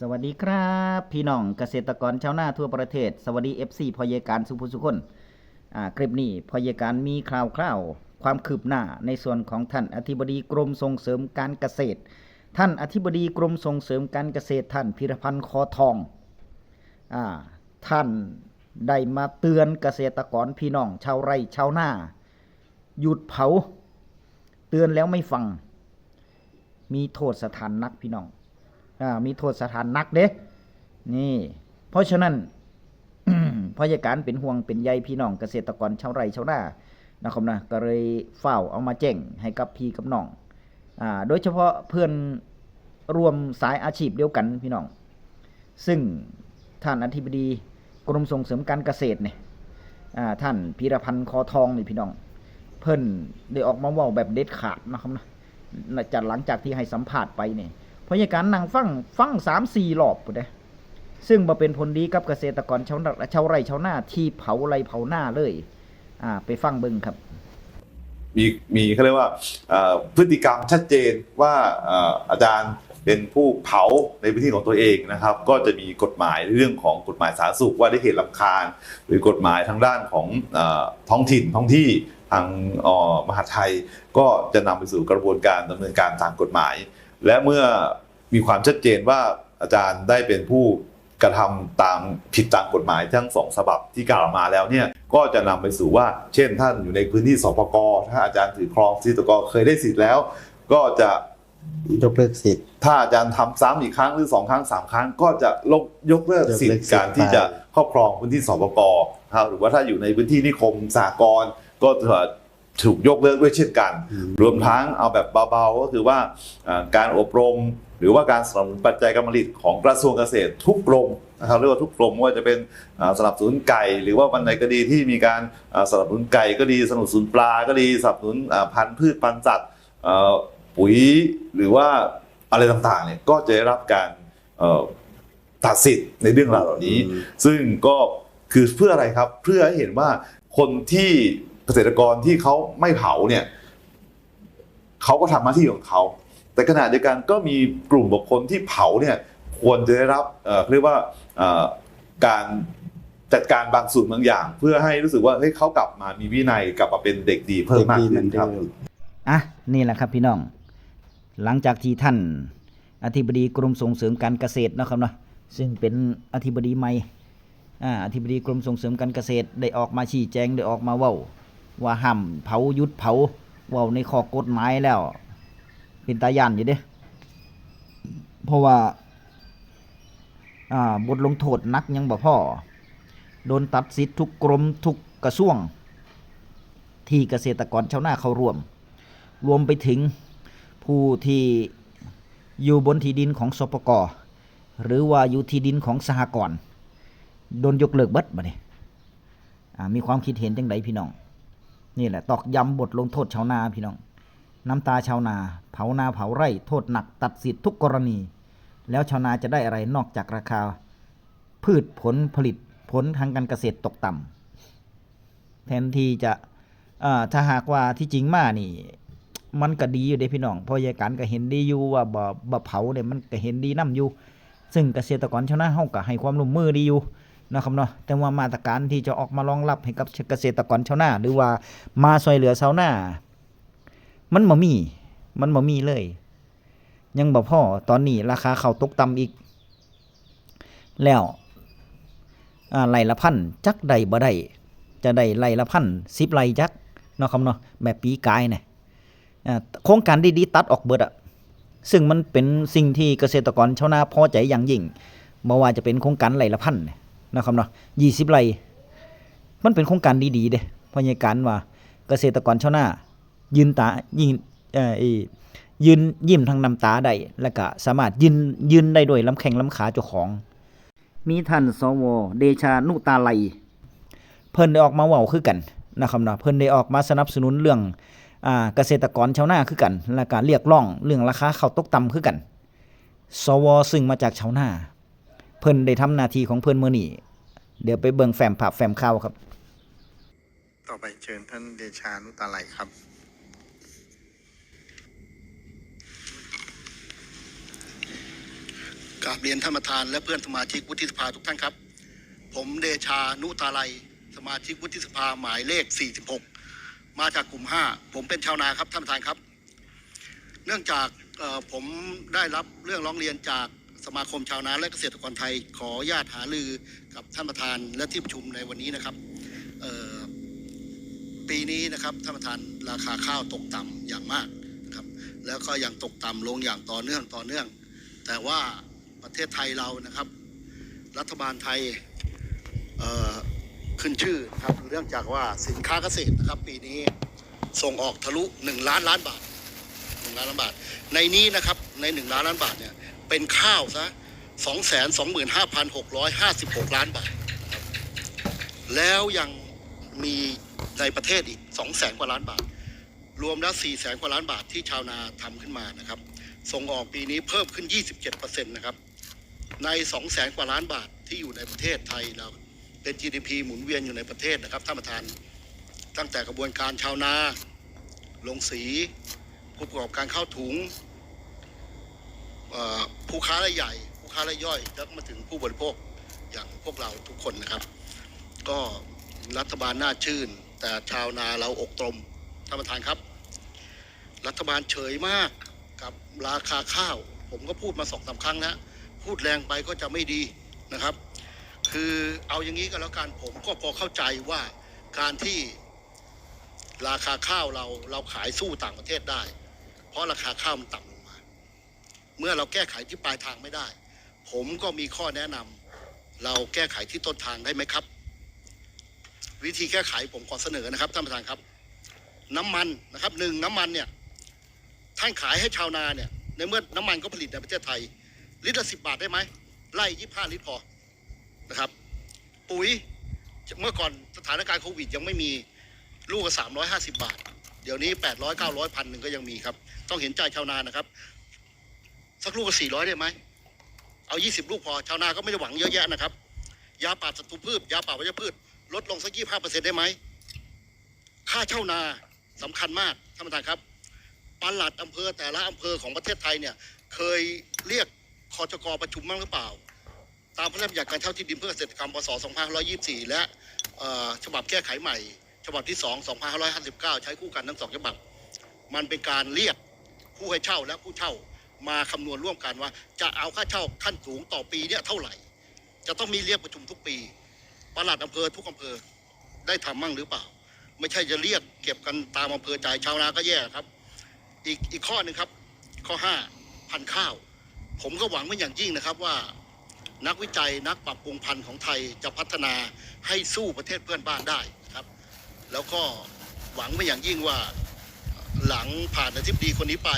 สวัสดีครับ พี่น้องเกษตรกรชาวนาทั่วประเทศ สวัสดี FC พอยการสุภุสุคนอ่าคลิปนี้พอยการมีคราวคราวความคืบหน้าในส่วนของท่านอธิบดีกรมส่งเสริมการเกษตร ท่านอธิบดีกรมส่งเสริมการเกษตรท่านพิรพันธ์คอทองอ่าท่านได้มาเตือนเกษตรกรพี่น้องชาวไร่ชาวนาหยุดเผา เตือนแล้วไม่ฟัง มีโทษสถานนักพี่น้อง มีโทษสถานนักเด้นี่ เพราะฉะนั้นพยาการเป็นห่วงเป็นใยพี่น้องเกษตรกรชาวไร่ชาวนานะครับนะก็เลยเฝ้าเอามาแจ้งให้กับพี่กับน้องอ่าโดยเฉพาะเพื่อนรวมสายอาชีพเดียวกันพี่น้อง ซึ่งท่านอธิบดีกรมส่งเสริมการเกษตรเนี่ยอ่าท่านพีรพันธ์คอทองนี่พี่น้อง เพิ่นได้ออกมาว่าแบบเด็ดขาดนะครับนะจากหลังจากที่ให้สัมภาษณ์ไปเนี่ย ราะอย่างการนั่งฟังฟังสามสี่รอบนเด้ซึ่งมาเป็นผลดีกับเกษตรกรชาวชาวไร่ชาวนาที่เผาไรเผาหน้าเลย อ่า ไปฟังเบิ่งครับ มีมีเขาเรียกว่าพฤติกรรมชัดเจนว่าอาจารย์เป็นผู้เผาในพื้นที่ของตัวเองนะครับ ก็จะมีกฎหมายเรื่องของกฎหมายสาธารณสุขว่าได้เหตุลำคาญ หรือกฎหมายทางด้านของอท้องถิ่นท้องที่ทางอมหาไทยก็จะนำไปสู่กระบวนการดำเนินการตามกฎหมาย และเมื่อ มีความชัดเจนว่าอาจารย์ได้เป็นผู้กระทำตามผิดตามกฎหมายทั้งสองฉบับที่กล่าวมาแล้วเนี่ยก็จะนำไปสู่ว่า เช่นท่านอยู่ในพื้นที่สปกถ้าอาจารย์ถือครองสิทธิกเคยได้สิทธิ์แล้ว ก็จะยกเลิกสิทธิ์ ถ้าอาจารย์ทำซ้ำอีกครั้งหรือสองครั้งสามครั้ง ก็จะลบยกเลิกสิทยกเลิกธิ์สิทธิ์การที่จะครอบครองพื้นที่สปกครับหรือว่าถ้าอยู่ในพื้นที่นิคมสากลก็จะถูกยกเลิกด้วยเช่นกัน รวมทั้งเอาแบบเบาๆก็คือว่าการอบรม หรือว่าการสนับสนุนปัจจัยการผลิตของกระทรวงเกษตรทุกกรมนะครับเรียกว่าทุกกรมว่าจะเป็นสนับสนุนไก่ หรือว่าวันไหนก็ดีที่มีการสนับสนุนไก่ก็ดีสนับสนุนปลาก็ดีสนับสนุนพันธุ์พืชพันธุ์สัตว์ปุ๋ยหรือว่าอะไรต่างๆเนี่ยก็จะได้รับการตัดสิทธิ์ในเรื่องราวเหล่านี้ ซึ่งก็คือเพื่ออะไรครับเพื่อให้เห็นว่าคนที่เกษตรกรที่เขาไม่เผาเนี่ยเขาก็ทำหน้าที่ของเขา แต่ขณะเดียวกันก็มีกลุ่มบุคคลที่เผาเนี่ยควรจะได้รับเรียกว่าการจัดการบางส่วนบางอย่าง เพื่อให้รู้สึกว่าเฮ้ยเขากลับมามีวินัยกลับมาเป็นเด็กดีเพิ่มมากขึ้นครับอะนี่แหละครับพี่น้อง หลังจากที่ท่านอธิบดีกรมส่งเสริมการเกษตรนะครับเนาะซึ่งเป็นอธิบดีใหม่อ่ธิบดีกรมส่งเสริมการเกษตรได้ออกมาชี้แจงได้ออกมาว้าว่าห้ามเผายุดเผาว้าในข้อกฎหมายแล้ว เป็นตาย่านอยู่เด้ เพราะว่า อ่าบทลงโทษนักยังบ่พ่อ โดนตัดสิทธิ์ทุกกรมทุกกระทรวง ที่เกษตรกรชาวนาเขาร่วม รวมไปถึงผู้ที่อยู่บนที่ดินของสปกหรือว่าอยู่ที่ดินของสหกรณ์โดนยกเลิกเบิดบัดนี้อ่ามีความคิดเห็นจังไดพี่น้อง นี่แหละตอกย้ำบทลงโทษชาวนาพี่น้อง น้ำตาชาวนา เผานาเผาไร่โทษหนักตัดสิทธิ์ทุกกรณี แล้วชาวนาจะได้อะไรนอกจากราคา พืชผลผลิตผลทางการเกษตรตกต่ำแทนที่จะถ้าหากว่าที่จริงมานี่ มันก็ดีอยู่เด้พี่น้องพราะยายการก็เห็นดีอยู่ว่าบ่บ่เผาเนี่ยมันก็เห็นดีนํอยู่ ซึ่งเกษตรกรชาวนาเฮาก็ให้ความร่วมมือดีอยู่นะครับเนาะแต่ว่ามาตรการที่จะออกมารองรับให้กับเกษตรกรชาวนาหรือว่ามาช่วยเหลือชาวนา มันบ่มี มันบ่มีเลย ยังบ่พอตอนนี้ราคาข้าวตกต่ำอีก แล้วอ่าไร่ละพันจักใดบ่ได้จะได้ไร่ละพัน10ไร่จักเนาะครับเนาะแบบปีกายเนี่ยโครงการดีๆ ตัดออกเบิดอะซึ่งมันเป็นสิ่งที่เกษตรกรชาวนาพอใจอย่างยิ่งบ่ว่าจะเป็นโครงการไร่ละพันนะครับเนาะยี่สิบไร่มันเป็นโครงการดีๆเด้เพราะในการว่าเกษตรกรชาวนา ยืนตายิงเอ่อไอ้ยืนยิ้มทางน้ำตาได้แล้วก็สามารถยืนยืนได้ด้วยลำแข้งลำขาเจ้าของ มีท่านสวเดชานุตาไลเพิ่นได้ออกมาเว้าคือกันนะครับเนาะเพิ่นได้ออกมาสนับสนุนเรื่องอ่าเกษตรกรชาวนาคือกัน และการเรียกร้องเรื่องราคาข้าวตกต่ำคือกัน สวซึ่งมาจากชาวนาเพิ่นได้ทำหน้าที่ของเพิ่นมื้อนี้เดี๋ยวไปเบิ่งแฟ้มภาพแฟ้มข่าวครับ ต่อไปเชิญท่านเดชานุตาไหลครับ กราบเรียนท่านประธานและเพื่อนสมาชิกวุฒิสภาทุกท่านครับ ผมเดชานุตาลัย สมาชิกวุฒิสภาหมายเลข 46 มาจากกลุ่ม 5 ผมเป็นชาวนาครับท่านประธานครับ เนื่องจากผมได้รับเรื่องร้องเรียนจากสมาคมชาวนาและเกษตรกรไทย ขอญาตหารือกับท่านประธานและที่ประชุมในวันนี้นะครับปีนี้นะครับท่านประธานราคาข้าวตกต่ำอย่างมากนะครับแล้วก็ยังตกต่ำลงอย่างต่อเนื่องต่อเนื่อง แต่ว่า ประเทศไทยเรานะครับ รัฐบาลไทยขึ้นชื่อครับเรื่องจากว่าสินค้าเกษตรนะครับ ปีนี้ส่งออกทะลุ 1 ล้านล้านบาท1ล้านล้านบาท ในนี้นะครับใน 1 ล้านล้านบาทเนี่ยเป็นข้าวซะ2 2 5 6 5 6 ล้านบาทนะครับแล้วยังมีในประเทศอีก 2 0 0แสนกว่าล้านบาท รวมแล้ว4แสนกว่าล้านบาทที่ชาวนาทำขึ้นมานะครับ ส่งออกปีนี้เพิ่มขึ้น 27%นะครับ ใน 2 0 0แสนกว่าล้านบาทที่อยู่ในประเทศไทยเราเป็น GDP หมุนเวียนอยู่ในประเทศนะครับท่านประธาน ตั้งแต่กระบวนการชาวนา ลงสี ผู้ประกอบการข้าวถุงผู้ค้ารายใหญ่ ผู้ค้ารายย่อย แล้วมาถึงผู้บริโภคอย่างพวกเราทุกคนนะครับ ก็รัฐบาลน่าชื่น แต่ชาวนาเราอกตรมท่านประธานครับ รัฐบาลเฉยมากกับราคาข้าว ผมก็พูดมาสองสาครั้งนะ พูดแรงไปก็จะไม่ดีนะครับ คือเอาอย่างนี้ก็แล้วกันผมก็พอเข้าใจว่าการที่ราคาข้าวเราเราขายสู้ต่างประเทศได้ เพราะราคาข้าวมันต่ำลงมา เมื่อเราแก้ไขที่ปลายทางไม่ได้ ผมก็มีข้อแนะนำเราแก้ไขที่ต้นทางได้ไหมครับ วิธีแก้ไขผมขอเสนอนะครับท่านประธานครับ น้ำมันนะครับหนึ่งน้ำมันเนี่ยท่านขายให้ชาวนาเนี่ยในเมื่อน้ำมันก็ผลิตในประเทศไทย ลิตรละสิบาทได้ไหมไล่ยี่ห้าลิตรพอนะครับ ปุ๋ยเมื่อก่อนสถานการณ์โควิด ยังไม่มีลูกละสามร้อยห้าสิบาท เดี๋ยวนี้แปดร้อยเก้าร้อยพันหนึ่งก็ยังมีครับ ต้องเห็นใจชาวนานะครับ สักลูกละสี่ร้อยได้ไหมเอายี่สิบลูกพอชาวนาก็ไม่ได้หวังเยอะแยะนะครับ ยาปราศัตรูพืช ยาปราวัชพืช ลดลงสักยี่ห้าเปอร์เซ็นต์ได้ไหมค่าเช่านาสำคัญมากท่านประธานครับปลัดอำเภอแต่ละอำเภอของประเทศไทยเนี่ย เคยเรียก คอจกประชุมบ้างหรือเปล่า ตามพระราชบัญญัติการเช่าที่ดินเพื่อเกษตรกรรมพศ2524 และฉบับแก้ไขใหม่ ฉบับที่ 2 2559 ใช้คู่กันทั้งสองฉบับ มันเป็นการเรียกผู้ให้เช่าและผู้เช่ามาคำนวณร่วมกันว่า จะเอาค่าเช่าขั้นสูงต่อปีเนี่ยเท่าไหร่ จะต้องมีเรียกประชุมทุกปีปลัดอำเภอทุกอำเภอได้ทำมั่งหรือเปล่า ไม่ใช่จะเรียกเก็บกันตามอำเภอใจายชาวนาก็แย่ครับ อีกอีกข้อหนึ่งครับ ข้อห้าพันข้าว ผมก็หวังเป็นอย่างยิ่งนะครับว่า นักวิจัยนักปรับปรุงพันธุ์ของไทยจะพัฒนาให้สู้ประเทศเพื่อนบ้านได้ครับ แล้วก็หวังเป็นอย่างยิ่งว่าหลังผ่านอธิบดีคนนี้ไป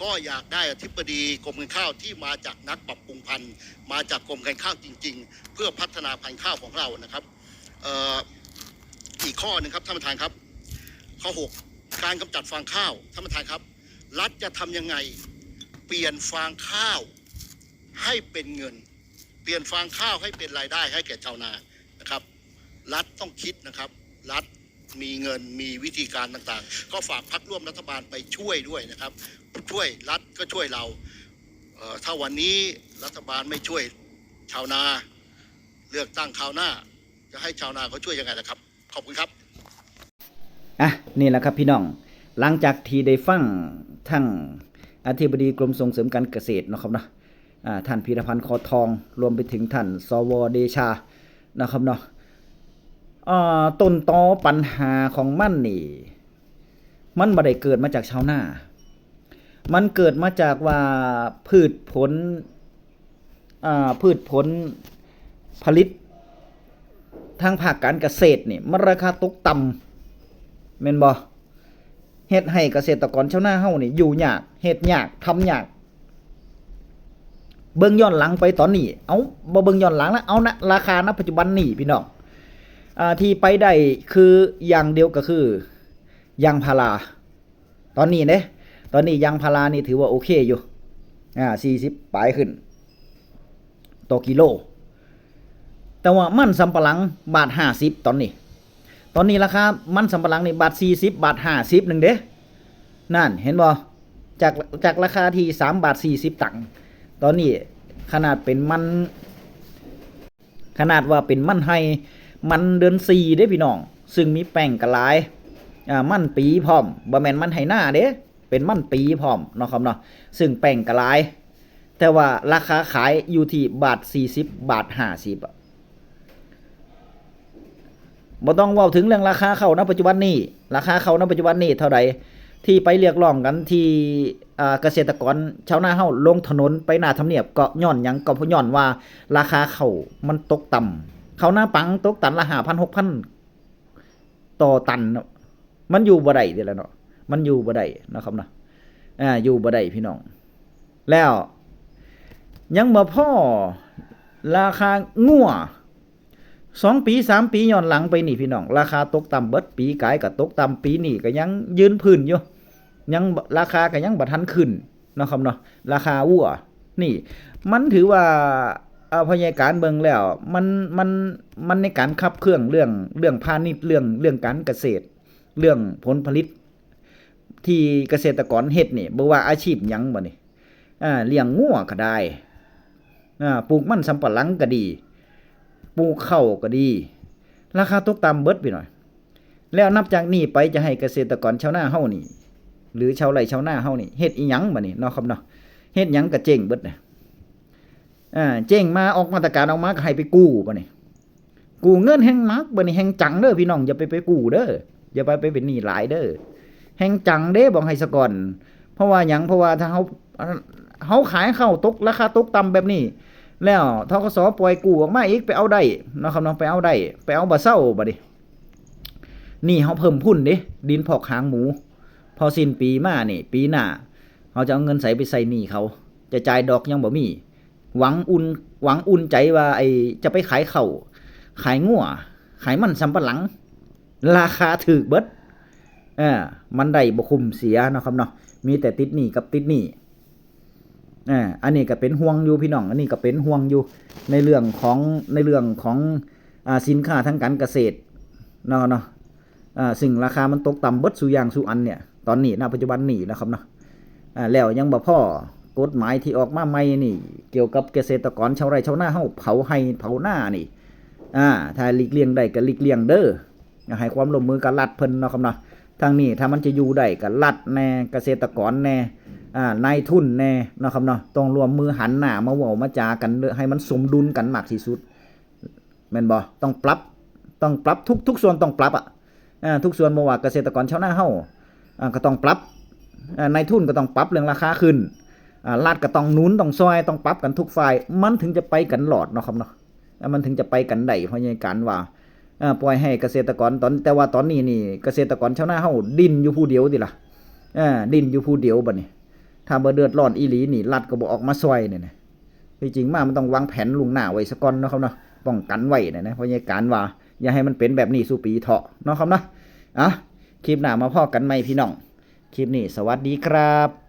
ก็อยากได้อธิบดีกรมการข้าวที่มาจากนักปรับปรุงพันธุ์ มาจากกรมการข้าวจริง ๆ เพื่อพัฒนาพันธุ์ข้าวของเรานะครับอีกข้อหนึ่งครับท่านประธานครับ ข้อ 6 การกำจัดฟางข้าวท่านประธานครับ รัฐจะทำยังไง เปลี่ยนฟางข้าว ให้เป็นเงิน เปลี่ยนฟางข้าวให้เป็นรายได้ให้แก่ชาวนานะครับ รัฐต้องคิดนะครับ รัฐมีเงินมีวิธีการต่างๆ ก็ฝากพักร่วมรัฐบาลไปช่วยด้วยนะครับ ช่วยรัฐก็ช่วยเราเออถ้าวันนี้รัฐบาลไม่ช่วยชาวนาเลือกตั้งคราวหน้า จะให้ชาวนาเขาช่วยยังไงนะครับ ขอบคุณครับอะนี่แหละครับพี่น้อง หลังจากที่ได้ฟังทั้งอธิบดีกรมส่งเสริมการเกษตรนะครับเนาะ ท่านพีรพันธ์คอทอง รวมไปถึงท่านสวเดชานะครับเนาะต้นตอปัญหาของมันนี่ มันบ่ได้เกิดมาจากชาวนามันเกิดมาจากว่าพืชผลพืชผลผลิต ทางภาคการเกษตรนี่มันราคาตกต่ำแม่นบ่เฮ็ดให้เกษตรกรชาวนาเฮานี่อยู่ยากเฮ็ดยากทำยาก เบิ่งย้อนหลังไปตอนนี้เอาบ่เบิ่งย้อนหลังแล้วเอานะราคาณปัจจุบันนี้พี่น้องอ่าที่ไปได้คืออย่างเดียวก็คือยางพาราตอนนี้เด้ตอนนี้ยางพารานี่ถือว่าโอเคอยู่อ่า40ปลายขึ้นต่อกิโล แต่ว่ามันสำปะหลังบาท50ตอนนี้ ตอนนี้ราคามันสำปะหลังนี่บาท40บาท50หนึ่งเด้นั่นเห็นบ่จากจากราคาที่3บาท40ตังค์ ตอนนี้ขนาดเป็นมัน ขนาดว่าเป็นมันไฮมันเดือนสี่เด้พี่น้อง ซึ่งมีแป้งกระหลายอ่ามันปีพร้อมบ่แมนมันไหหน้าเด้เป็นมันปีพร้อมเนาะครับเนาะซึ่งแป้งกระหลาย แต่ว่าราคาขายอยู่ที่บาท40บบาท50อะบ่ต้องว้าถึงเรื่องราคาเข้าณปัจจุบันนี้ ราคาเข้าณปัจจุบันนี้เท่าใดที่ไปเรียกร้องกันที่ เกษตรกรชาวนาเฮาลงถนนไปหน้าทำเนียบก็ย้อนหยังก็เพราะย้อนว่าราคาเข้ามันตกต่ำเขาหน้าปังตกตันละ5,000 6,000ต่อตัน มันอยู่บ่ได้เด้แล้วเนาะมันอยู่บ่ได้นะครับเนาะอ่าอยู่บ่ได้พี่น้อง แล้ว ยังบ่พ่อราคางัวสองปีสามปีย้อนหลังไปนี่พี่น้อง ราคาตกต่ำเบิดปีกายก็ตกต่ำปีนี้ก็ยังยืนพื้นอยู่ ยังราคาก็ยังบ่ทันขึ้นนะครับเนาะราคาวัวนี่ มันถือว่าเอาพยาการเบิงแล้ว มันมันมันในการขับเครื่องเรื่องเรื่องพาณิชย์เรื่องเรื่องการเกษตร เรื่องผลผลิต ที่เกษตรกรเฮ็ดนี่บ่ว่าอาชีพหยังบ่นี่อ่าเลี้ยงงัวก็ได้อ่าปลูกมันสำปะหลังก็ดี ปลูกข้าวก็ดี ราคาตกต่ำเบิดไปหน่อย แล้วนับจากนี้ไปจะให้เกษตรกรชาวนาเฮานี่ หรือชาวไร่ชาวนาเฮานี่เฮ็ดอีหยังบ่นี่เนาะครับเนาะเฮ็ดหยังก็เจ๊งเบิดน่ะอ่าเจ๊งมาออกมาตรการออกมาก็ให้ไปกู้บ่นี่กู้เงินแห่งมักบ่นี่แห่งจังเด้อพี่น้องอย่าไปไปกู้เด้ออย่าไปไปเป็นหนี้หลายเด้อแห่งจังเด้บอกให้สะก่อน เพราะว่าหยังเพราะว่าถ้าเขาเขาขายเข้าวตกราคาตกต่ำแบบนี้แล้วทกสปล่อยกู้ออกมาอีกไปเอาได้เนาะครับเนาะไปเอาได้ไปเอาบ่เศร้าบัดนี้นี่เขาเพิ่มพุ่นเด้ดินพอกหางหมู พอสิ้นปีมานี่ ปีหน้าเขาจะเอาเงินใส่ไปใส่หนี้เขา จะจ่ายดอกยังบ่มี หวังอุ่นหวังอุ่นใจว่าไอจะไปขายเขาขายงัวขายมันสำปะหลัง ราคาถูกเบิดเออมันได้บ่คุมเสียนะครับเนาะมีแต่ติดหนี้กับติดหนี้อ่าอันนี้ก็เป็นห่วงอยู่พี่น้อง อันนี้ก็เป็นห่วงอยู่ในเรื่องของในเรื่องของอ่าสินค้าทางการเกษตรเนาะเนาะอ่าซึ่งราคามันตกต่ำเบิดสู่อย่างสู่อันเนี่ย ตอนนี้ณปัจจุบันนี้นะครับเนาะแล้วยังบ่พ่อกฎหมายที่ออกมาใหม่นี่ เกี่ยวกับเกษตรกรชาวไร่ชาวนาเฮาเผาให้เผาหน้านี่อ่าถ้าหลีกเลี่ยงได้ก็หลีกเลี่ยงเด้อให้ความร่วมมือกับรัฐเพิ่นเนาะครับเนาะทางนี้ถ้ามันจะอยู่ได้กับรัฐแน่เกษตรกรแน่อ่านายทุนแน่นะครับเนาะต้องรวมมือหันหน้ามาเว้ามาจากันเด้อให้มันสมดุลกันมากที่สุดแม่นบ่ต้องปรับต้องปรับทุกทุกส่วนต้องปรับอะอ่าทุกส่วนบ่ว่าเกษตรกรชาวนาเฮา ก็ต้องปรับนายทุนก็ต้องปรับเรื่องราคาขึ้นอ่ารัฐก็ต้องนุนต้องซอยต้องปรับกันทุกฝ่ายมันถึงจะไปกันหลอดเนาะครับเนาะมันถึงจะไปกันได้เพราะในการว่าปล่อยให้เกษตรกรตอนแต่ว่าตอนนี้นี่เกษตรกรชาวนาเฮาดินอยู่ผู้เดียวติล่ะอ่าดิ้นอยู่ผู้เดียวบัดนี้ถ้าบ่เดือดร้อนอีหลีนี่รัฐก็บ่ออกมาช่วยนี่ยนะที่จริงมามันต้องวางแผนล่วงหน้าไว้ซะก่อนเนาะครับเนาะป้องกันไว้นะนะเพราะในการว่าอย่าให้มันเป็นแบบนี้สู่ปีเถาะเนาะครับเนาะอะ คลิปหน้ามาพอกันใหม่พี่น้อง คลิปนี้สวัสดีครับ